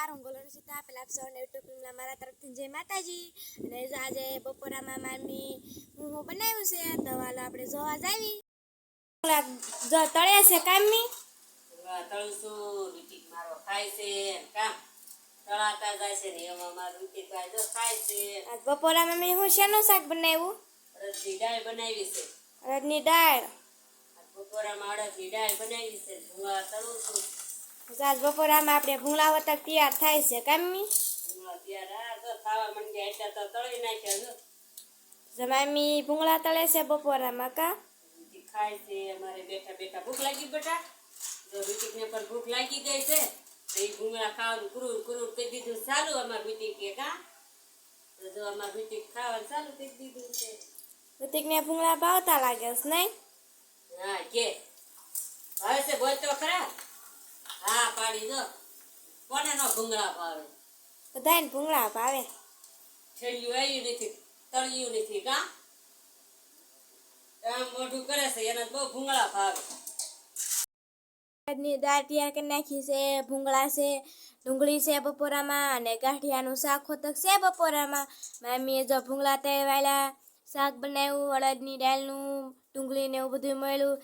બોલો સીતા પેલા આપ યુટ્યુબ યુટ્યુબમાં મારા તરફથી જય માતાજી. અને આજે બપોરામાં મામી હું હું બનાવ્યું છે તો હાલો આપણે જોવા જાવી જો તળ્યા છે કામની તળશું. રૂટીક મારો ખાય છે કામ. તળાતા જાય છે ને એમાં મારું રૂટીક જો ખાય છે આજ બપોરામાં મેં હું શેનું શાક બનાવ્યું? અડદની દાળ બનાવી છે. અડદની દાળ. બપોરામાં અડદની દાળ બનાવી છે. તળું છું. આજ બપોરામાં આપણે ભૂંગળા વતક તૈયાર થાય છે કામી ભૂંગળા ત્યારે આ જો ખાવા માંડ્યા એટલે તો તળી નાખ્યા જો. જો ભૂંગળા તળે છે બપોરામાં કા? ખાય છે અમારે બેઠા બેઠા ભૂખ લાગી બેટા. જો રૂટીકને પણ ભૂખ લાગી ગઈ છે તો એ ભૂંગળા ખાવાનું કુરુર કુરૂર કરી દીધું ચાલુ અમાર રૂટીક કે? કા તો જો અમાર રૂટીક ખાવાનું ચાલુ કરી દીધું છે. ઋતિકને ભૂંગળા ભાવતા લાગે છે નહીં? હા કે. હવે છે બોલ તો ખરા? હા પાડી કોને નો ભૂંગળા ભાવે? બધાને ભૂંગળા ભાવે. છેલ્યું આવ્યું નથી તળિયું નથી કા? આમ મોઢું કરે છે એને બહુ ભૂંગળા ભાવે. ની દાળ કે નાખી છે ભૂંગળા છે ડુંગળી છે બપોરામાં અને ગાંઠિયાનું શાક હોતક છે બપોરામાં. મામીએ જો ભૂંગળા તળવાયેલા શાક બનાવ્યું અડદની દાળનું ડુંગળી ને એવું બધું મળ્યું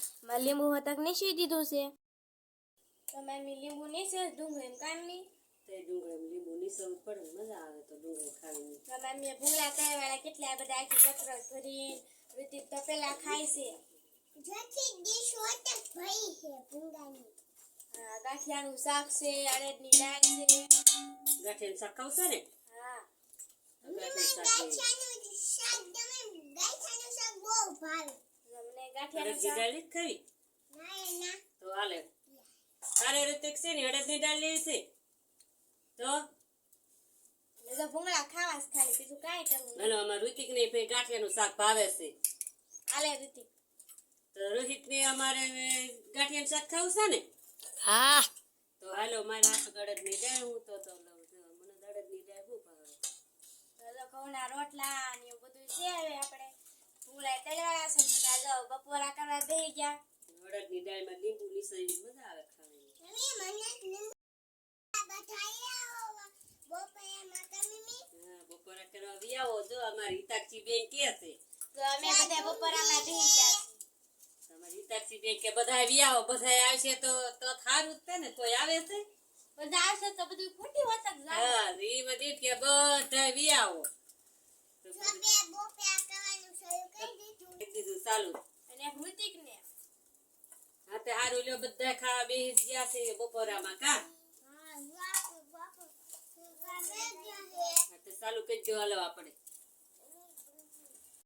લીંબુ હોતક નીસી દીધું છે? તો મામી લીંબુ નીસે ડુંગળી કામની તે ડુંગળી લીંબુ નીસવું પડે મજા આવે તો ડુંગળી ખાવાની. તો ભૂલા ભૂંગળા વાળા કેટલા બધા આખી પત્ર ભરી ઋતિક તો પેલા ખાય છે. હા, ગાંઠિયાનું શાક છે અડદની દાળ છે. ગાંઠિયાનું શાક ખાવશે ને? હા. ગાંઠિયાનું શાક મને લઈ. ગાંઠિયાનું અડદની શાક ખાવી? ના ના. તો હાલે. તારે ઋતિક છે ને અડદની દાળ લેવી છે. તો? તો ભૂંગળા ખાવા જ ખાલી બીજું કાંઈ કરવું અને હાલો અમાર ઋતિક ને ગાંઠિયાનું શાક ભાવે છે. આલે ઋતિક. તો રોહિત ને અમારે ગાંઠિયાનું શાક ખાવું છે ને? હા. તો હાલો મારે હાથ ગળદની દાળ હું તો તો લઉં છું મને ગળદ દાળ બહુ ભાવે. તો ઘઉંના રોટલા ને એવું બધું છે હવે આપણે. ભૂંગળા તળવાળા છે ભૂંગળા જો બપોરા કરવા દઈ ગયા. અડદની દાળમાં લીંબુ નીસળી મજા આવે બપોરા કરવા બી આવો. જો અમારી હિતાક્ષી બેન કે છે. તો અમે બધા બપોરામાં બેસી ગયા તમારી હિતાક્ષી બેન કે બધા બી આવો. બધા આવશે તો તો થારું જ છે ને? તોય આવે છે? બધા આવશે તો બધું ખોટી વાત જ હા ઈ મધી કે બધા આવો તો બધું કરી દીધું. ચાલુ. અને હૃતિક ને હારું લ્યો બધા ખાવા બેસી ગયા છે બપોરામાં કા? ચાલુ કરી દો હાલો આપણે.